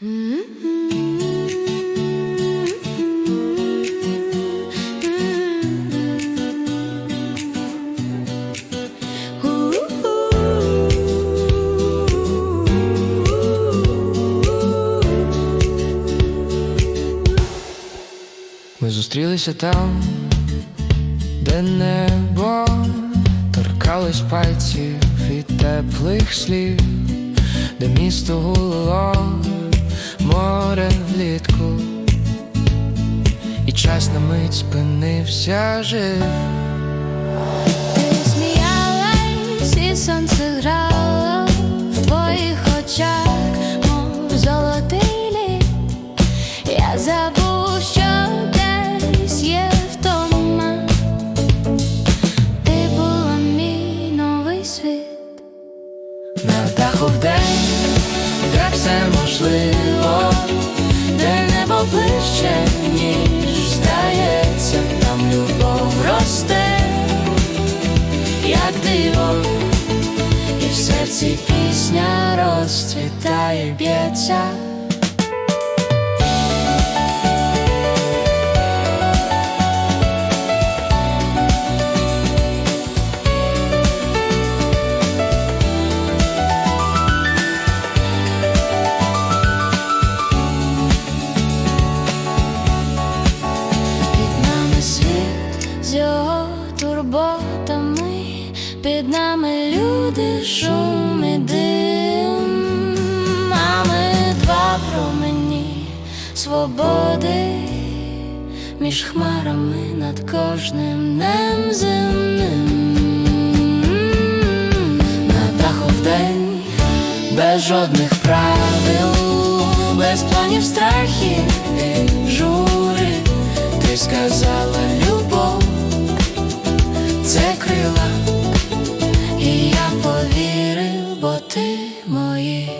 Ми зустрілися там, де небо торкалось пальців від теплих слів, де місто гуло і час на мить спинився жив. Ти сміялась, і сонце грало в твоїх очах, мов золотий лід. Я забув, що десь є втома. Ти була мій новий світ. На даху вдень, де все можливо, де небо ближче, ніж як диво, і в серці пісня розцвітає, б'ється. Під нами світ з його турботами, під нами люди, шум і дим, а ми два промені свободи між хмарами над кожним днем земним. На даху вдень, без жодних правил, без планів страхів і жури, ти сказала любов, це крила, ти мої